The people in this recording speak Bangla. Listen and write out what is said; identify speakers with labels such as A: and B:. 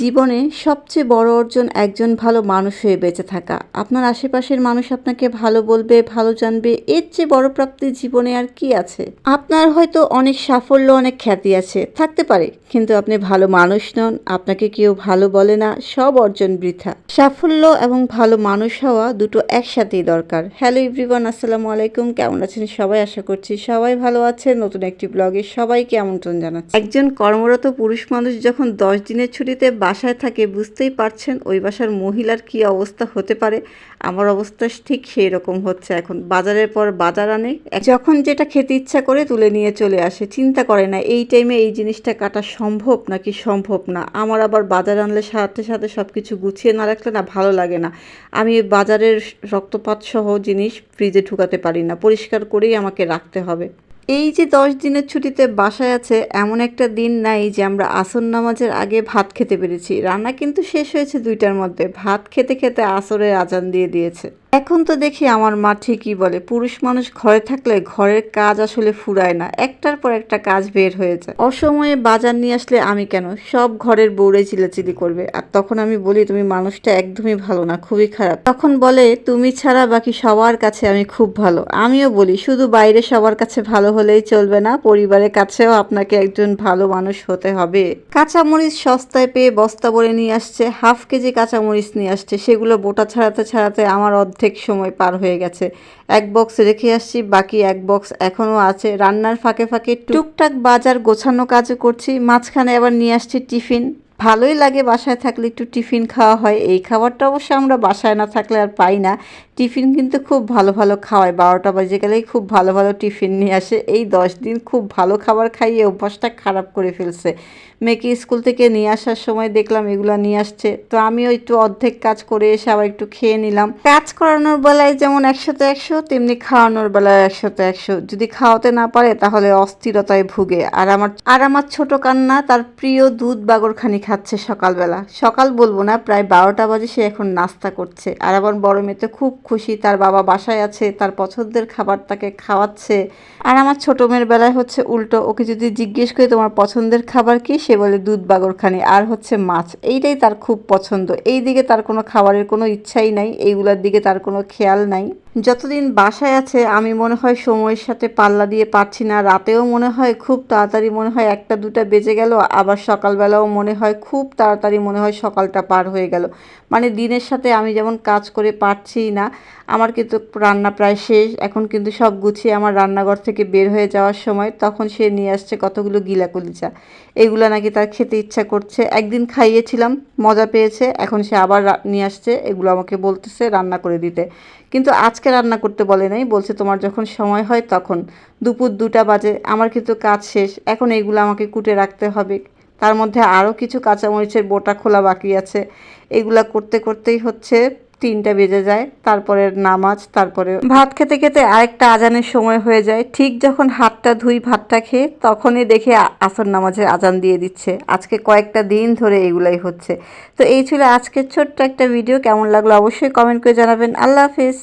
A: জীবনে সবচেয়ে বড় অর্জন একজন ভালো মানুষ হয়ে বেঁচে থাকা। আপনার আশেপাশের মানুষ আপনাকে ভালো বলবে, ভালো জানবে, এর চেয়ে বড় প্রাপ্তি জীবনে আর কি আছে? আপনার হয়তো অনেক সাফল্য, অনেক খ্যাতি আছে, থাকতে পারে, কিন্তু আপনি ভালো মানুষ নন, আপনাকে কেউ ভালো বলে না, সব অর্জন বৃথা। সাফল্য এবং ভালো মানুষ হওয়া দুটো একসাথেই দরকার। হ্যালো ইভরিওয়ান আসসালামু আলাইকুম, কেমন আছেন সবাই? আশা করছি সবাই ভালো আছে নতুন একটি ব্লগে সবাইকে আমন্ত্রণ জানাচ্ছি। একজন কর্মরত পুরুষ মানুষ যখন দশ দিনের ছুটিতে বাসায় থাকে বুঝতেই পারছেন ওই বাসার মহিলার কি অবস্থা হতে পারে। আমার অবস্থা ঠিক সেই রকম হচ্ছে এখন। বাজারের পর বাজার আনে, যখন যেটা খেতে ইচ্ছা করে তুলে নিয়ে চলে আসে। চিন্তা করে না, এই টাইমে এই জিনিসটা কাটা সম্ভব নাকি সম্ভব না? আমার আবার বাজার আনলে সাথে সাথে সব কিছু গুছিয়ে না রাখলে না ভালো লাগে না। আমি বাজারের রক্তপাত সহ জিনিস ফ্রিজে ঢুকাতে পারি না। পরিষ্কার করেই আমাকে রাখতে হবে। এই যে দশ দিনের ছুটিতে বাসায় আছে, এমন একটা দিন নাই যে আমরা আসর নামাজের আগে ভাত খেতে পেরেছি। রান্না কিন্তু শেষ হয়েছে দুইটার মধ্যে। ভাত খেতে খেতে আসরের আজান দিয়ে দিয়েছে। এখন তো দেখি আমার মা ঠিকই বলে, পুরুষ মানুষ ঘরে থাকলে ঘরের কাজ আসলে ফুরায় না, একটার পর একটা কাজ বের হয়ে যায়। অসময়ে বাজার নিয়ে আসলে আমি কেন? সব ঘরের বউরে চিলাচিলি করবে, আর তখন আমি বলি, তুমি মানুষটা একদমই ভালো না, খুবই খারাপ। তখন বলে, তুমি ছাড়া বাকি সবার কাছে আমি খুব ভালো। আমিও বলি, শুধু বাইরে সবার কাছে ভালো হলেই চলবে না, পরিবারের কাছেও আপনাকে একজন ভালো মানুষ হতে হবে। কাঁচামরিচ সস্তায় পেয়ে বস্তা ভরে নিয়ে আসছে, হাফ কেজি কাঁচামরিচ নিয়ে আসছে, সেগুলো বোটা ছাড়াতে ছাড়াতে আমার অর্ধেক সময় পার হয়ে গেছে। এক বক্স রেখে আসছি বাকি এক বক্স এখনও আছে। রান্নার ফাঁকে ফাঁকে টুকটাক বাজার গোছানো কাজও করছি। মাঝখানে আবার নিয়ে আসছি টিফিন। ভালোই লাগে বাসায় থাকলে একটু টিফিন খাওয়া হয়। এই খাবারটা অবশ্য আমরা বাসায় না থাকলে আর পাই না। টিফিন কিন্তু খুব ভালো ভালো খাওয়ায়। বারোটা বাজে গেলেই খুব ভালো ভালো টিফিন নিয়ে আসে। এই দশ দিন খুব ভালো খাবার খাইয়ে অভ্যাসটা খারাপ করে ফেলছে। মেয়েকে স্কুল থেকে নিয়ে আসার সময় দেখলাম এগুলো নিয়ে আসছে। তো আমিও একটু অর্ধেক কাজ করে এসে আবার একটু খেয়ে নিলাম। কাজ করানোর বেলায় যেমন একশোতে একশো, তেমনি খাওয়ানোর বেলায় একশোতে একশো। যদি খাওয়াতে না পারে তাহলে অস্থিরতায় ভুগে। আর আমার আর আমার ছোট কান্না তার প্রিয় দুধ বাগরখানি খাচ্ছে সকালবেলা। সকাল বলব না, প্রায় বারোটা বাজে সে এখন নাস্তা করছে। আর আমার বড় মেয়ে তো খুব খুশি, তার বাবা বাসায় আছে, তার পছন্দের খাবার তাকে খাওয়াচ্ছে। আর আমার ছোট মেয়ের বেলায় হচ্ছে উল্টো, ওকে যদি জিজ্ঞেস করি তোমার পছন্দের খাবার কি, সে বলে দুধ বাগরখানি আর হচ্ছে মাছ। এইটাই তার খুব পছন্দ। এই দিকে তার কোনো খাবারের কোনো ইচ্ছাই নাই, এইগুলার দিকে তার কোনো খেয়াল নাই। যতদিন বাসায় আছে, আমি মনে হয় সময়ের সাথে পাল্লা দিয়ে পারছি না। রাতেও মনে হয় খুব তাড়াতাড়ি মনে হয় একটা দুটা বেজে গেল, আবার সকালবেলাও মনে হয় খুব তাড়াতাড়ি মনে হয় সকালটা পার হয়ে গেল। মানে দিনের সাথে আমি যেমন কাজ করে পারছি না, আমার কিন্তু রান্না প্রায় শেষ। এখন কিন্তু সব গুছিয়ে আমার রান্নাঘর থেকে বের হয়ে যাওয়ার সময় তখন সে নিয়ে আসছে কতগুলো গিলা কলিচা এগুলো নাকি তার খেতে ইচ্ছা করছে। একদিন খাইয়েছিলাম, মজা পেয়েছে। এখন সে আবার নিয়ে আসছে, এগুলো আমাকে বলতেছে রান্না করে দিতে। কিন্তু আজকে রান্না করতে বলে নাই, বলছে তোমার যখন সময় হয় তখন। দুপুর দুটা বাজে, আমার কিন্তু কাজ শেষ, এখন এগুলো আমাকে কুটে রাখতে হবে। তার মধ্যে আরও কিছু কাঁচামরিচের বোটা খোলা বাকি আছে। এগুলা করতে করতেই হচ্ছে, তিনটা বেজে যায়, তারপরে নামাজ, তারপরে ভাত খেতে খেতে আরেকটা আজানের সময় হয়ে যায়। ঠিক যখন হাতটা ধুই ভাতটা খেয়ে, তখনই দেখে আসর নামাজের আজান দিয়ে দিচ্ছে। আজকে কয়েকটা দিন ধরে এগুলাই হচ্ছে। তো এই ছিল আজকের ছোট্ট একটা ভিডিও, কেমন লাগল অবশ্যই কমেন্ট করে জানাবেন। আল্লাহ হাফিজ।